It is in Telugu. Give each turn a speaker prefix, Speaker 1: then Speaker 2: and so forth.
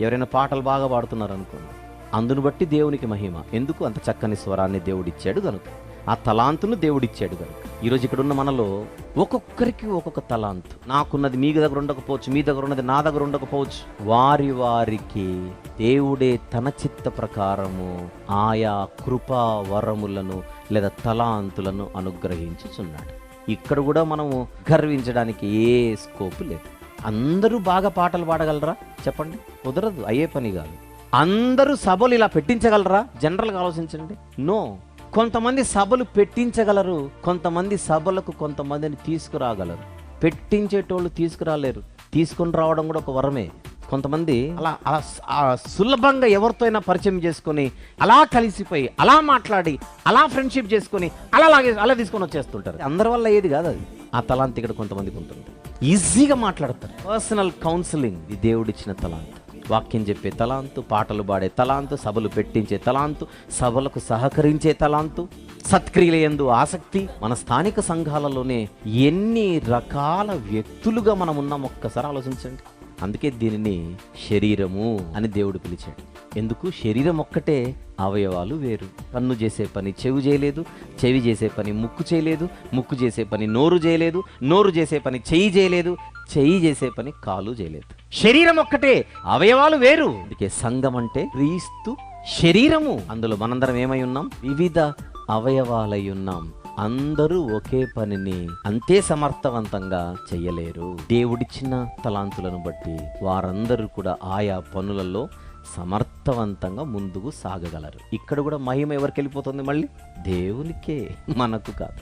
Speaker 1: ఎవరైనా పాటలు బాగా పాడుతున్నారు అనుకోండి అందును బట్టి దేవునికి మహిమ. ఎందుకు? అంత చక్కని స్వరాన్ని దేవుడిచ్చాడు కనుక ఆ తలాంతును దేవుడిచ్చాడు కనుక ఈరోజు ఇక్కడ ఉన్న మనలో ఒక్కొక్కరికి ఒక్కొక్క తలాంతు. నాకున్నది మీ దగ్గర ఉండకపోవచ్చు మీ దగ్గర ఉన్నది నా దగ్గర ఉండకపోవచ్చు. వారి వారికి దేవుడే తన చిత్త ప్రకారము ఆయా కృపా వరములను లేదా తలాంతులను అనుగ్రహించుచున్నాడు. ఇక్కడ కూడా మనము గర్వించడానికి ఏ స్కోప్ లేదు. అందరూ బాగా పాటలు పాడగలరా? చెప్పండి. కుదరదు అయ్యే పని కాదు. అందరూ సభలు ఇలా పెట్టించగలరా? జనరల్గా ఆలోచించండి. నో. కొంతమంది సభలు పెట్టించగలరు కొంతమంది సభలకు కొంతమందిని తీసుకురాగలరు. పెట్టించేటోళ్ళు తీసుకురాలేరు. తీసుకొని రావడం కూడా ఒక వరమే. కొంతమంది అలా అలా సులభంగా ఎవరితో అయినా పరిచయం చేసుకొని అలా కలిసిపోయి అలా మాట్లాడి అలా ఫ్రెండ్షిప్ చేసుకొని అలా లాగే అలా తీసుకొని వచ్చేస్తుంటారు. అందరి వల్ల ఏది కాదు అది. ఆ తలాంతి ఇక్కడ కొంతమందికి ఉంటుంది ఈజీగా మాట్లాడతారు. పర్సనల్ కౌన్సిలింగ్ ఇది దేవుడిచ్చిన తలాంతు. వాక్యం చెప్పే తలాంతు పాటలు పాడే తలాంతు సభలు పెట్టించే తలాంతు సభలకు సహకరించే తలాంతు సత్క్రియల యందు ఆసక్తి. మన స్థానిక సంఘాలలోనే ఎన్ని రకాల వ్యక్తులుగా మనం ఉన్నాం ఒక్కసారి ఆలోచించండి. అందుకే దీనిని శరీరము అని దేవుడు పిలిచాడు. ఎందుకు? శరీరం ఒక్కటే అవయవాలు వేరు. కన్ను చేసే పని చెవి చేయలేదు చెవి చేసే పని ముక్కు చేయలేదు ముక్కు చేసే పని నోరు చేయలేదు నోరు చేసే పని చెయ్యి చేయలేదు చెయ్యి చేసే పని కాలు చేయలేదు. శరీరం ఒక్కటే అవయవాలు వేరు. అందుకే సంఘం అంటే క్రీస్తు శరీరము. అందులో మనందరం ఏమై ఉన్నాం? వివిధ అవయవాలై ఉన్నాం. అందరూ ఒకే పనిని అంతే సమర్థవంతంగా చెయ్యలేరు. దేవుడిచ్చిన తలాంతులను బట్టి వారందరూ కూడా ఆయా పనులలో సమర్థవంతంగా ముందుకు సాగగలరు. ఇక్కడ కూడా మహిమ ఎవరికి వెళ్ళిపోతుంది మళ్ళీ? దేవునికే. మనకు కాదు.